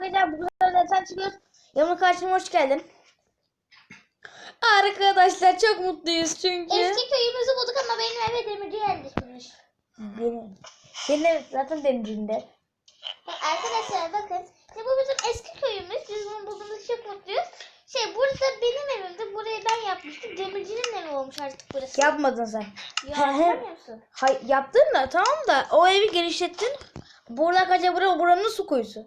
arkadaşlar bugün zaten çıkıyoruz. Yanıma karşıma hoş geldin. Arkadaşlar çok mutluyuz çünkü. Eski köyümüzü bulduk ama benim eve demirci yerleştirmiş. Benim. Senin ev zaten demircinde. Arkadaşlar bakın. Şimdi bu bizim eski köyümüz. Biz bunu bulduğumuz çok mutluyuz. Şey burada benim evimdi. Burayı ben yapmıştım. Demircinin evi olmuş artık burası. Yapmadın sen. Ya He, he. anlamıyor musun? Hay, yaptın da tamam da o evi genişlettin. Buralar kaça bura, buranın su kuyusu.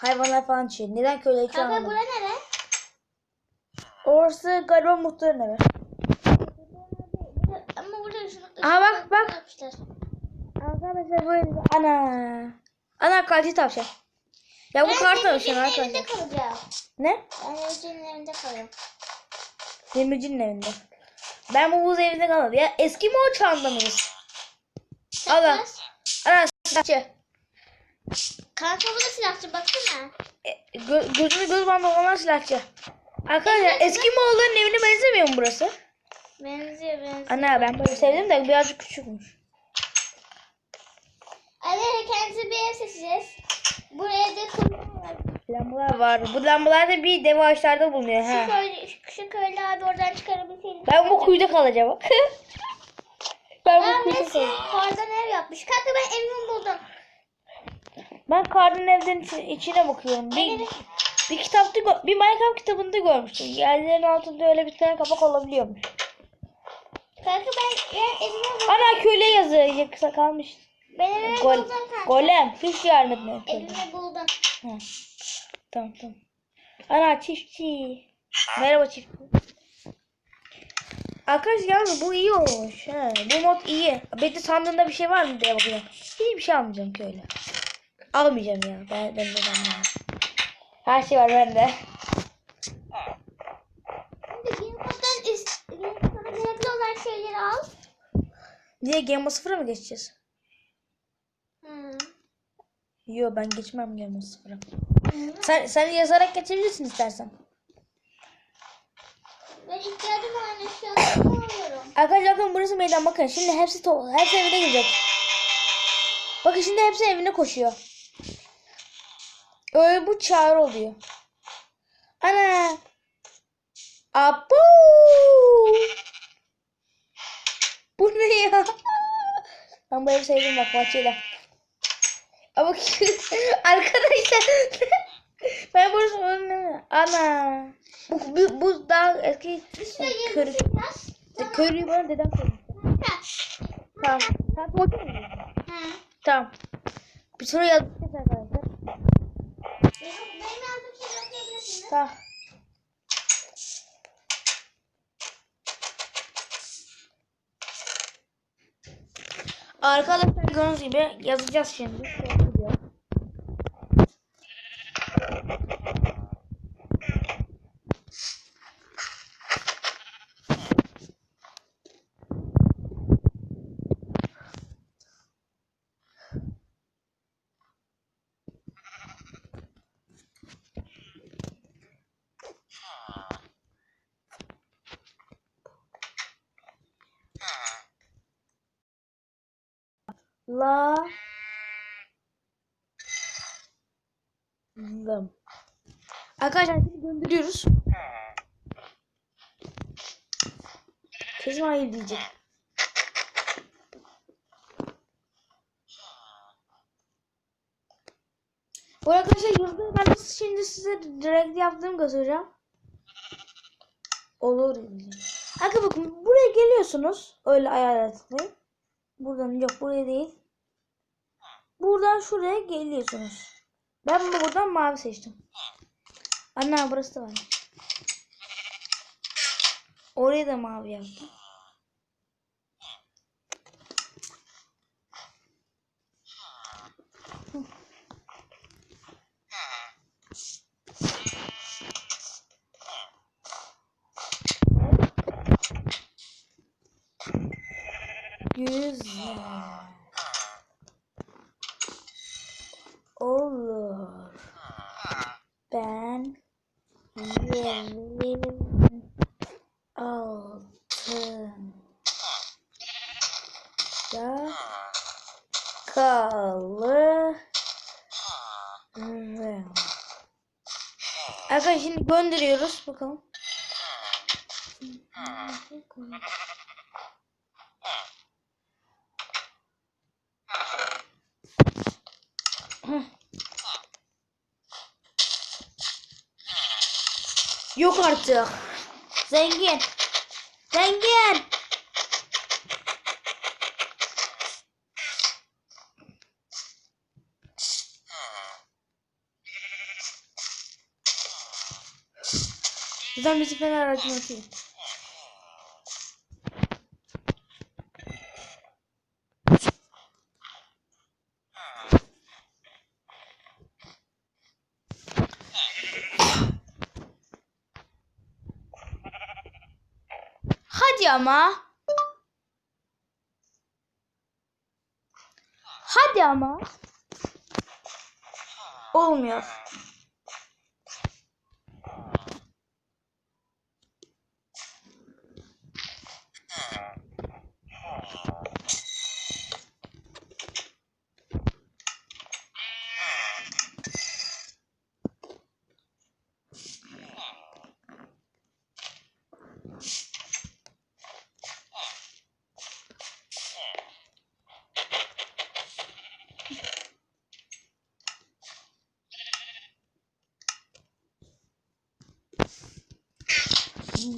Hayvanlar falan şey. Neden köyle hiç Kanka anlamadım. bura nere? Orası galiba muhtarın evi. Ama burada şunu Aha bak, bak. Yapmışlar. Arkadaşlar böyle ana. Ana kalci tavşan. Ya bu kar tavşan arkadaşlar. kalacağım. Ne? Ben demircinin evinde kalıyorum. Demircinin evinde. Ben bu buz evinde kalmadım. Ya eski mi o çağında mıyız? Allah. Sakız. Ana silahçı. Kanka bu da silahçı baksana. E, Gö gözünü göz bandı olan silahçı. Arkadaşlar eski Moğolların evine benzemiyor mu burası? Benziyor benziyor. Ana ben böyle sevdim de birazcık küçükmüş. Hadi kendimize bir ev seçeceğiz. Buraya da kumlar var. Lambalar var. Bu lambalar da bir dev ağaçlarda bulunuyor. Şu köylü, şu, şu köylü abi oradan çıkarabilseydim. Ben bu kuyuda kalacağım. ben bu Ben kuyuda kalacağım. kardan ev yapmış. Kanka ben evimi buldum. Ben karnın evden içi- içine bakıyorum. Bir, bir kitapta bir Minecraft kitabında görmüştüm. Yerlerin altında öyle bir tane kapak olabiliyormuş. Kanka ben, buldum. Ana köle yazı yakısa kalmış. Ben evimi Gol, buldum kanka. golem hiç yardım etmiyor. Evimi buldum. Ha. Tamam tamam. Ana çiftçi. Merhaba çiftçi. Arkadaşlar yalnız bu iyi olmuş. He. Bu mod iyi. Bekle sandığında bir şey var mı diye bakıyorum. Hiçbir şey almayacağım ki öyle. Almayacağım ya. Ben, ben de ben Her şey var bende. Gerekli olan şeyleri al. Niye Game 0'a mı geçeceğiz? Hı. Yo ben geçmem Game 0'a. Sen, sen yazarak geçebilirsin istersen. Ben ihtiyacım olan eşyaları alıyorum. Arkadaşlar bakın burası meydan bakın. Şimdi hepsi hepsi evine girecek. Bakın şimdi hepsi evine koşuyor. Öyle bu çağrı oluyor. Ana. Abu. Bu ne ya? Ben bu evi sevdim bak bahçeyle. Ama arkadaşlar ben burası ana bu, bu, bu daha eski körü biraz. körüyü bana dedem koymuştu. Ha. Tamam. Ha. Tamam. Bir soru yazdık arkadaşlar. Benim, benim şeyleri okuyabilirsiniz. Tamam. Arkadaşlar gördüğünüz gibi yazacağız şimdi. Şöyle gidiyor. La Lam. Arkadaşlar şimdi gönderiyoruz. Kesin hayır diyecek. Bu arkadaşlar yazdığı ben şimdi size direkt yaptığımı göstereceğim. Olur. Arkadaşlar bakın buraya geliyorsunuz. Öyle ayar tıklayın. Buradan yok buraya değil. Buradan şuraya geliyorsunuz. Ben buradan mavi seçtim. Ana burası da var. Orayı da mavi yaptım. Hı. Güzel. Olur. Ben yerin altında kalırım. Arkadaşlar şimdi gönderiyoruz. Bakalım. Yok artık. Zengin. Zengin. Bizi fener aracına atıyor. Hadi ama. Hadi ama. Olmuyor.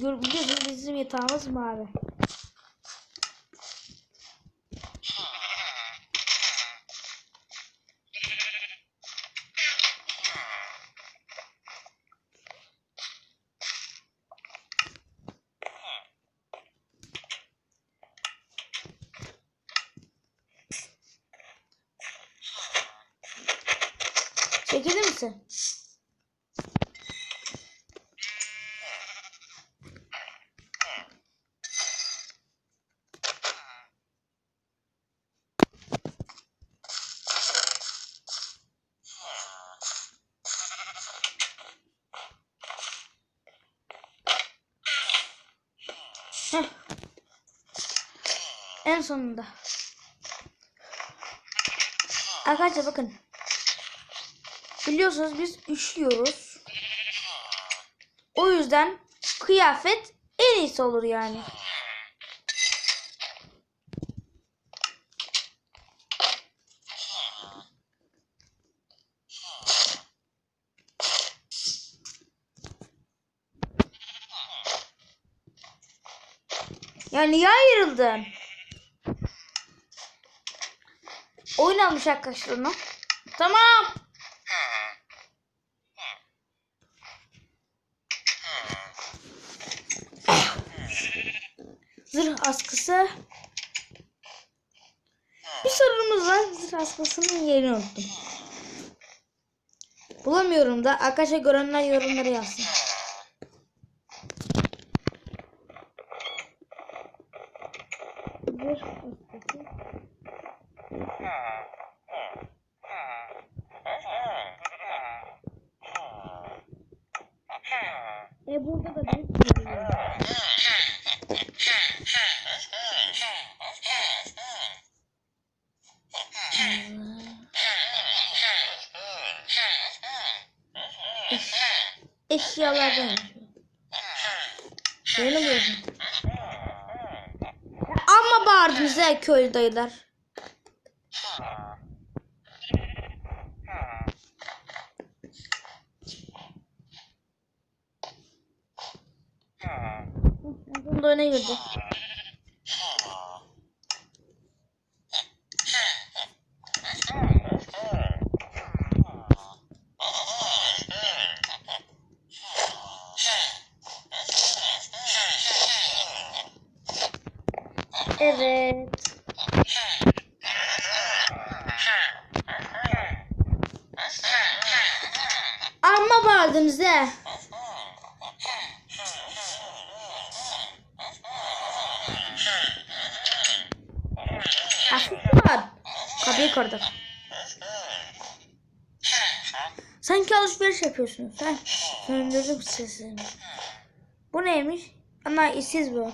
Biliyorsunuz bizim yatağımız mavi. Çekilir misin? Heh. En sonunda. Arkadaşlar bakın. Biliyorsunuz biz üşüyoruz. O yüzden kıyafet en iyisi olur yani. Ya niye ayrıldın? Oyun almış arkadaşlar onu. Tamam. Zırh askısı. Bir sorunumuz var. Zırh askısının yerini unuttum. Bulamıyorum da. Arkadaşlar görenler yorumlara yazsın. Zırh askısı. E burada da bir Eşyalardan. Böyle mi gördün? Ama bağırdınız ha köylü dayılar. Bunda öne girdi. Evet. Amma bağırdınız he. Hafif var. Kapıyı kırdım. Yapıyorsun. Sen söndürdüm sesini. Bu neymiş? Ana işsiz bu.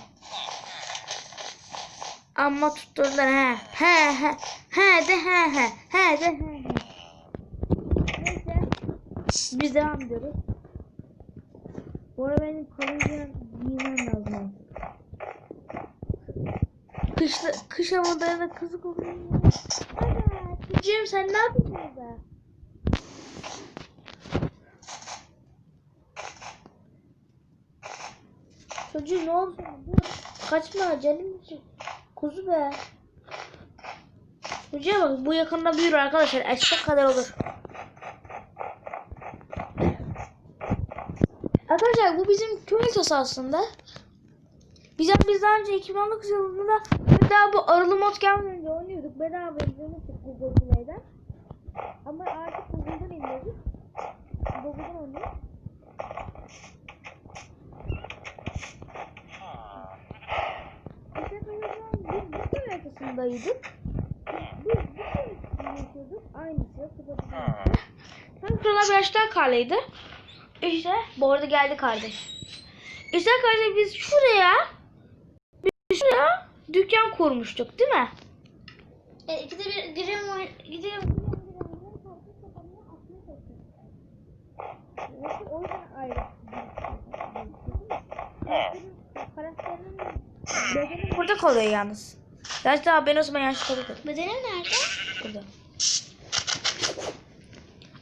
Amma tutturdular he. He he. He de he he. He de he he. Neyse. Biz devam ediyoruz. Bu arada benim kalın giyen giymem lazım. Kışta, kış havalarında kızık oluyor. Ana, çocuğum sen ne yapıyorsun burada? Çocuğum ne oldu? Kaçma canım. Kuzu be. Çocuğa bak bu yakında büyür arkadaşlar. Eşek kadar olur. Arkadaşlar bu bizim köy haritası aslında. Biz, biz daha önce 2019 yılında bir daha bu arılı mod gelmeden oynuyorduk. Bedava izlemiştik Google Play'den. Ama artık Google'dan indirdik. Google'dan oynuyoruz. Biz hep öyle biz haritasındaydık. Biz haritasında yaşıyorduk. Aynısı. Tıpatıp. Hem şuralar biraz daha karlıydı. İşte bu arada geldi kardeş. İşte kardeş biz şuraya biz şuraya dükkan kurmuştuk değil mi? E, ikide bir girelim gidelim. Burada kalıyor yalnız. Gerçi daha ben o zaman yanlış kalıyordum. Bedenim nerede? Burada.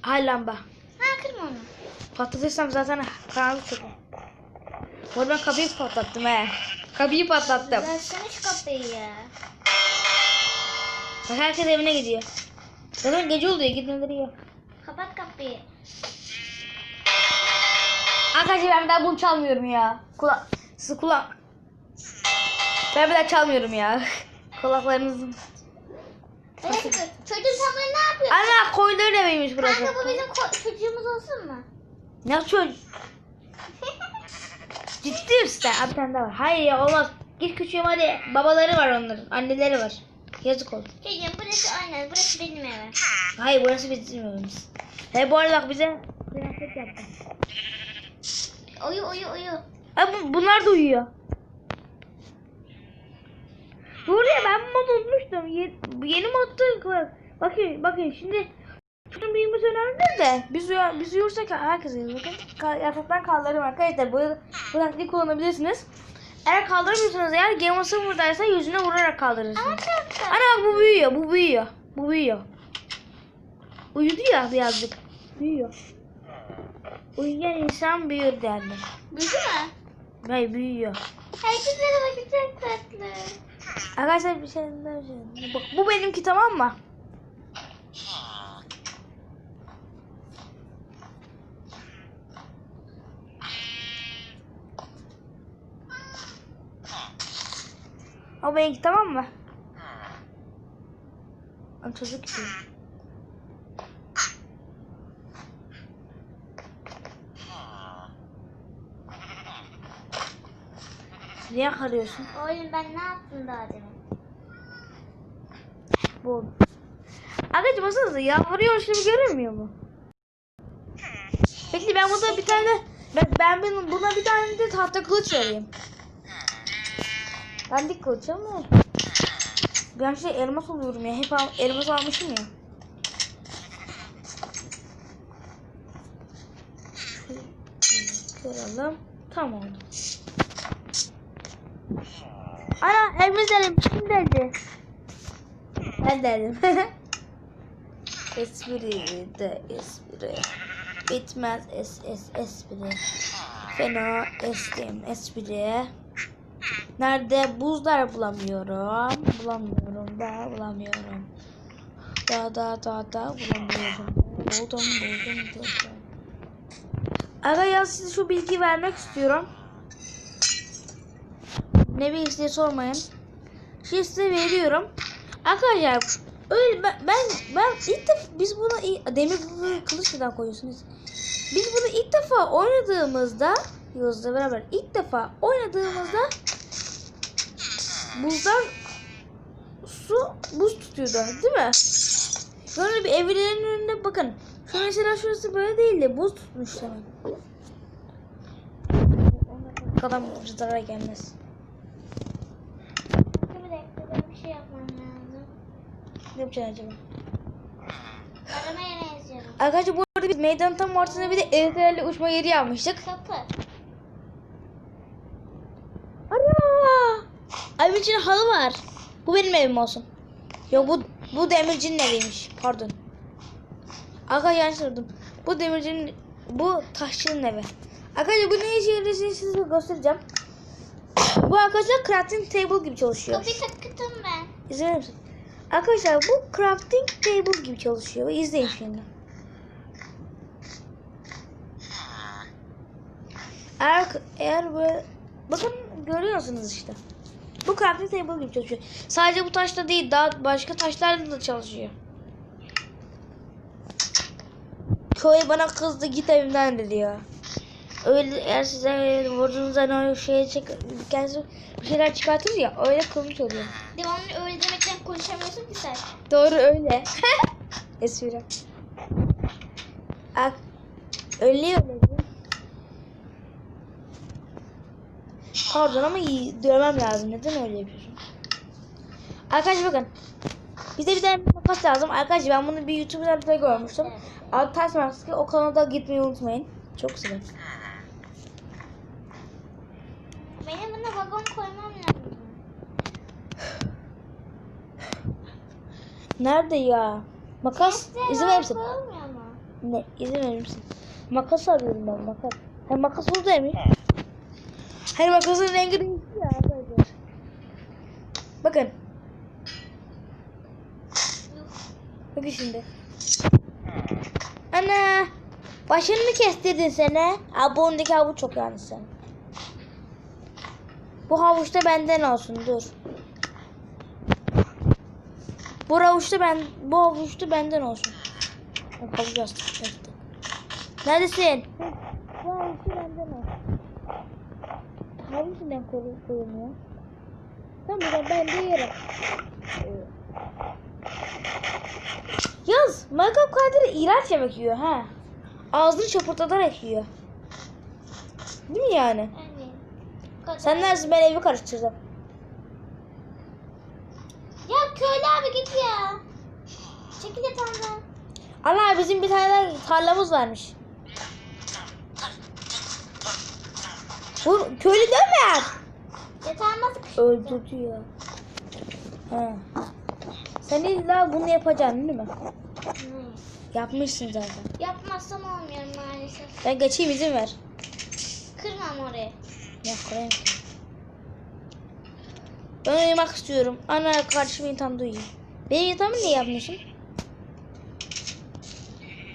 Ay lamba. Ha kırma onu. Patlatırsam zaten karanlık çıkıyor. Bu arada ben kapıyı patlattım he. Kapıyı patlattım. Versene şu kapıyı. Bak herkes evine gidiyor. Zaten gece oluyor gitmeleri yok. Kapat kapıyı. Arkadaşlar ben daha bunu çalmıyorum ya. Kulak. Siz kulak. Ben bir daha çalmıyorum ya. Kulaklarınızın. Evet, sen böyle ne yapıyorsun? Ana koyların eviymiş burası. Kanka bu bizim çocuğumuz olsun mu? Ne çocuk? Ciddi misin? Abi tane daha var. Hayır ya olmaz. Git küçüğüm hadi. Babaları var onların. Anneleri var. Yazık oldu. Çocuğum burası aynen burası benim evim. Hayır burası bizim evimiz. He bu arada bak bize kıyafet yaptı. Uyu uyu uyu. Ha, bu, bunlar da uyuyor. Buraya ben bu modu unutmuştum. Ye, yeni modda. Bakın bakın şimdi şunun büyümesi önemli de biz uyar, biz uyursak herkes uyur. Bakın ka- yataktan kaldırırım arkadaşlar. Bu, bu taktiği kullanabilirsiniz. Eğer kaldıramıyorsanız eğer Game of Summer'daysa yüzüne vurarak kaldırırsınız. Ana bak bu büyüyor, bu büyüyor. Bu büyüyor. Uyudu ya birazcık. Büyüyor. Uyuyan insan büyür derler. Büyüdü mü? Hayır büyüyor. Herkeslere bakın çok tatlı. Arkadaşlar bir şey şey. Bak bu benimki tamam mı? O benimki tamam mı? Çocuk gibi. Niye karıyorsun? Oğlum ben ne yaptım daha demin? Bu. Arkadaşlar baksanıza yalvarıyor gibi görünmüyor mu? Peki ben burada bir tane ben, ben buna bir tane de tahta kılıç vereyim. Ben dik kılıç ama ben şey elmas oluyorum ya. Hep al- elmas almışım ya. Kıralım. Tamam. Ana evimiz dedim. Kim dedi? Ben dedim. espri de espri. Bitmez es es espri. Fena estim espri. Nerede buzlar bulamıyorum. Bulamıyorum da bulamıyorum. Da da da da bulamıyorum. Buldum buldum buldum. Aga ya size şu bilgi vermek istiyorum. Ne bilgisi diye sormayın. Şimdi size veriyorum. Arkadaşlar öyle ben ben, ilk defa biz bunu demir kılıç neden koyuyorsunuz? Biz bunu ilk defa oynadığımızda Yıldız'la beraber ilk defa oynadığımızda buzlar su buz tutuyordu değil mi? Sonra bir evlerin önünde bakın. Şu mesela şurası böyle değil de buz tutmuş hemen. Kadar zarar gelmez şey yapmam lazım. Ne yapacağız acaba? Aramaya benziyorum. Arkadaşlar bu arada biz meydan tam ortasına bir de eldivenle uçma yeri yapmıştık. Kapı. Ana! Evimin içinde halı var. Bu benim evim olsun. Yok bu bu demircinin eviymiş. Pardon. Aga yanlış sordum. Bu demircinin bu taşçının evi. Arkadaşlar bu ne işe yarayacağını size göstereceğim bu arkadaşlar crafting table gibi çalışıyor. Kapıyı takıttım ben. İzler misin? Arkadaşlar bu crafting table gibi çalışıyor. İzleyin şimdi. Eğer, eğer böyle bakın görüyorsunuz işte. Bu crafting table gibi çalışıyor. Sadece bu taşla değil daha başka taşlarla da çalışıyor. Köy bana kızdı git evimden dedi ya. Öyle eğer size vurduğunuz zaman o şeye çek, kendisi bir şeyler çıkartır ya öyle kılmış oluyor. Devamlı öyle demekten konuşamıyorsun ki sen. Doğru öyle. Espri. Ak öyle öyle. Pardon ama iyi dövmem lazım. Neden öyle yapıyorsun? Arkadaşlar bakın. Bize bir tane makas lazım. Arkadaşlar ben bunu bir YouTube'da görmüştüm. Adı Ters Maske. O kanala gitmeyi unutmayın. Çok güzel. Benim buna vagon koymam lazım. Nerede ya? Makas. Chest'e İzin verir misin? koyulmuyor mu? Ne? İzin verir misin? Makas arıyorum ben makas. Ha makas buradaymış. Hani makasın rengi değişti ya arkadaşlar. Bakın. Bakın şimdi. Ana. Başını mı kestirdin sen he? Aa, bu öndeki havuç çok yani sen. Bu havuç da benden olsun dur. Bu havuç da ben bu havuç da benden olsun. Havuç astık. Neredesin? Bu havuç da benden olsun. Havuç neden koy- koyulmuyor? Tamam ben, de yerim. Yaz, Minecraft karakteri iğrenç yemek yiyor ha. Ağzını çapırtatarak yiyor. Değil mi yani? Sen neredesin ben evi karıştıracağım. Ya köylü abi git ya. Çekil yatağından. Ana bizim bir tane tarlamız varmış. Vur köylü dövme. Yatağıma sıkıştı. Öldürdü ya. Ha. Sen illa bunu yapacaksın değil mi? Hı. Yapmışsın zaten. Yapmazsam olmuyor maalesef. Ben geçeyim izin ver. Kırmam orayı. Ya koyayım. Ben uyumak istiyorum. Ana kardeşim yatağımda uyuyor. Benim yatağımı niye yapmıyorsun?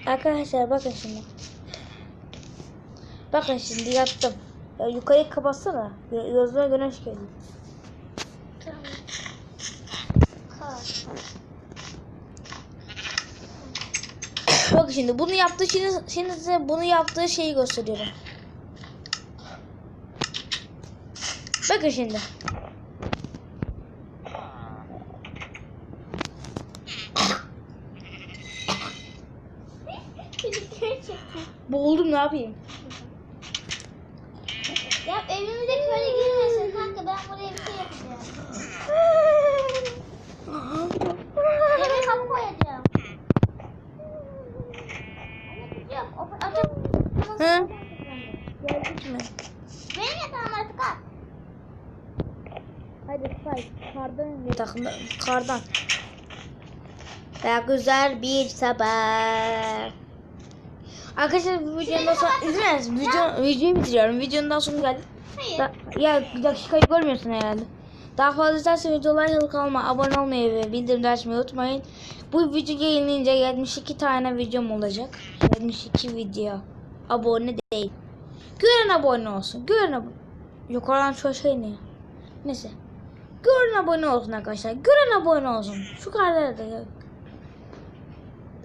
Arkadaşlar bakın şimdi. Bakın şimdi yattım. Ya yukarıyı kapatsana. Gö- Gözüme güneş geliyor. Tamam. Bakın şimdi bunu yaptığı şimdi, şimdi size bunu yaptığı şeyi gösteriyorum. Bakın şimdi. Boğuldum ne yapayım? Ya evimize köylü girmesin kanka ben buraya bir şey yapacağım. Eve kapı koyacağım. Anne kızım. O açıp. Hı? Geldik mi? Benim yatağım artık al. Hadi say. Kardan yatakında. Kardan. Ve güzel bir sabah. Arkadaşlar bu videonun daha sonra misin? Video, videoyu bitiriyorum. Videonun daha sonuna geldik. Da, ya dakikayı görmüyorsun herhalde. Daha fazla istersen videolar yazılı kalma, abone olmayı ve bildirimleri açmayı unutmayın. Bu video yayınlayınca 72 tane videom olacak. 72 video. Abone değil. Gören abone olsun. Gören abone. Yukarıdan şu şey ne? Neyse. Gören abone olsun arkadaşlar. Gören abone olsun. Şu kadar da.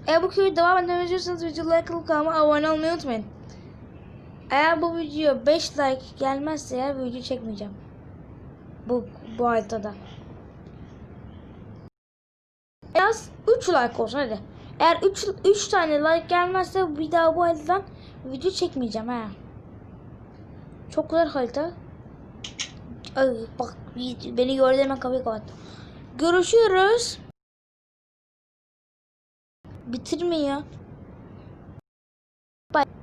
Eğer bu videoyu devam etmemi istiyorsanız videolara kılıp kalma abone olmayı unutmayın. Eğer bu video 5 like gelmezse eğer video çekmeyeceğim. Bu bu haritada. En az 3 like olsun hadi. Eğer 3 3 tane like gelmezse bir daha bu haritadan video çekmeyeceğim ha. Çok güzel harita. Ay bak beni gördü hemen kapıyı kapattı. Görüşürüz. Bitirme ya. Bye.